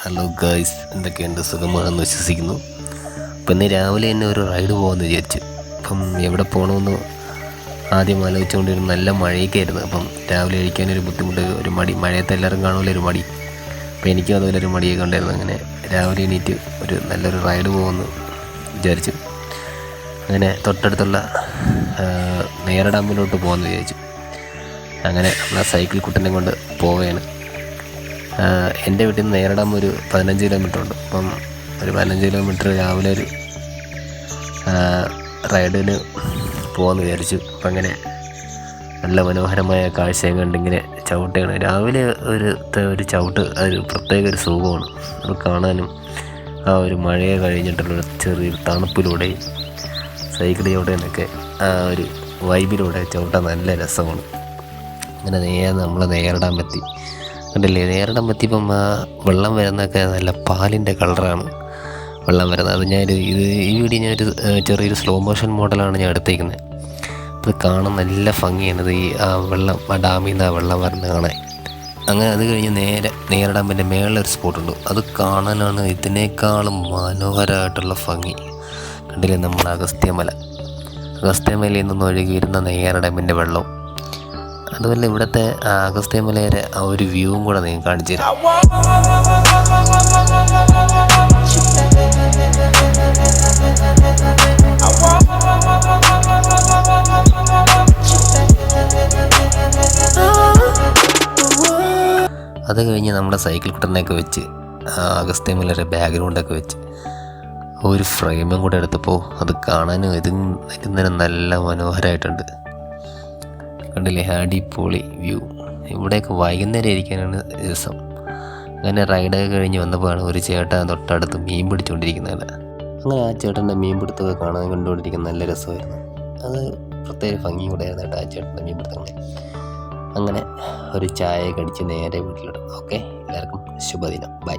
Hello guys എന്തൊക്കെയുണ്ട്? സുഖമാണെന്ന് വിശ്വസിക്കുന്നു. അപ്പം ഇന്ന് രാവിലെ തന്നെ ഒരു റൈഡ് പോകാമെന്ന് വിചാരിച്ചു. അപ്പം എവിടെ പോകണമെന്ന് ആദ്യം ആലോചിച്ചുകൊണ്ടിരുന്ന നല്ല മഴയൊക്കെ ആയിരുന്നു. അപ്പം രാവിലെ കഴിക്കാനൊരു ബുദ്ധിമുട്ട് ഒരു മടി. മഴയത്ത് എല്ലാവരും കാണുമല്ലോ ഒരു മടി. അപ്പം എനിക്കും അതുപോലെ ഒരു മടിയൊക്കെ ഉണ്ടായിരുന്നു. അങ്ങനെ രാവിലെ എണീറ്റ് ഒരു നല്ലൊരു റൈഡ് പോകുമെന്ന് വിചാരിച്ചു. അങ്ങനെ തൊട്ടടുത്തുള്ള നേര ഡാമിലോട്ട് പോകാമെന്ന് വിചാരിച്ചു. അങ്ങനെ നമ്മളെ സൈക്കിൾ കുട്ടനെ കൊണ്ട് പോവുകയാണ്. എന്റെ വീട്ടിൽ നിന്ന് നേരിടാൻ ഒരു പതിനഞ്ച് കിലോമീറ്റർ ഉണ്ട്. അപ്പം ഒരു പതിനഞ്ച് കിലോമീറ്റർ രാവിലെ ഒരു റൈഡിന് പോകാമെന്ന് വിചാരിച്ചു. അപ്പം അങ്ങനെ നല്ല മനോഹരമായ കാഴ്ചയും കണ്ടിങ്ങനെ ചവിട്ടുകയാണ്. രാവിലെ ഒരു ഒരു ചവിട്ട് അതൊരു പ്രത്യേക ഒരു സുഖമാണ്. അത് കാണാനും ആ ഒരു മഴയെ കഴിഞ്ഞിട്ടുള്ള ഒരു ചെറിയൊരു സൈക്കിളിലൂടെ ചവിട്ടാനൊക്കെ ആ ഒരു വൈബിലൂടെ ചവിട്ടാൻ നല്ല രസമാണ്. അങ്ങനെ നേരെ നമ്മൾ നേരിടാൻ പറ്റി. കണ്ടില്ലേ നേരിടം പറ്റിയപ്പം ആ വെള്ളം വരുന്നതൊക്കെ നല്ല പാലിന്റെ കളറാണ്. വെള്ളം വരുന്നത്. അത് ഞാൻ ഇത് ഈ വീഡിയോ ഞാനൊരു ചെറിയൊരു സ്ലോ മോഷൻ മോഡലാണ് ഞാൻ എടുത്തേക്കുന്നത് അത് കാണാൻ നല്ല ഭംഗിയാണ്. ഇത് ഈ ആ വെള്ളം ആ ഡാമിൽ നിന്ന് ആ വെള്ളം വരുന്നത് കാണാൻ. അങ്ങനെ അത് കഴിഞ്ഞ് നേരെ നേരിടാൻ പറ്റിയ മേളിലൊരു സ്പോട്ടുണ്ട്. അത് കാണാനാണ് ഇതിനേക്കാളും മനോഹരമായിട്ടുള്ള ഭംഗി. കണ്ടില്ലേ? നമ്മുടെ അഗസ്ത്യമല അഗസ്ത്യമലയിൽ നിന്ന് ഒഴുകി വരുന്ന നെയ്യാർ ഡാമിന്റെ വെള്ളം. അതുപോലെ ഇവിടുത്തെ അഗസ്ത്യമലയുടെ ആ ഒരു വ്യൂവും കൂടെ നിങ്ങൾ കാണിച്ചു അത് കഴിഞ്ഞ് നമ്മുടെ സൈക്കിൾ കുട്ടനെയൊക്കെ വെച്ച് അഗസ്ത്യ അഗസ്ത്യമലയുടെ ബാക്ക്ഗ്രൗണ്ടൊക്കെ വെച്ച് ഒരു ഫ്രെയിമും കൂടെ എടുത്തപ്പോൾ അത് കാണാനും ഇതും നല്ല മനോഹരമായിട്ടുണ്ട്. കണ്ടില്ലേ? അടിപൊളി വ്യൂ. ഇവിടെയൊക്കെ വൈകുന്നേരം ഇരിക്കാനാണ് രസം. അങ്ങനെ റൈഡൊക്കെ കഴിഞ്ഞ് വന്നപ്പോഴാണ് ഒരു ചേട്ടൻ തൊട്ടടുത്ത് മീൻ പിടിച്ചുകൊണ്ടിരിക്കുന്നത് അങ്ങനെ ആ ചേട്ടന്റെ മീൻ പിടുത്തമൊക്കെ കാണാൻ കണ്ടുകൊണ്ടിരിക്കുന്ന നല്ല രസമായിരുന്നു. അത് പ്രത്യേക ഭംഗി കൂടെയായിരുന്നു കേട്ടോ ആ ചേട്ടന്റെ മീൻ പിടുത്തങ്ങളെ അങ്ങനെ ഒരു ചായ കടിച്ച് നേരെ വീട്ടിലിടും. ഓക്കെ? എല്ലാവർക്കും ശുഭദിനം. ബൈ.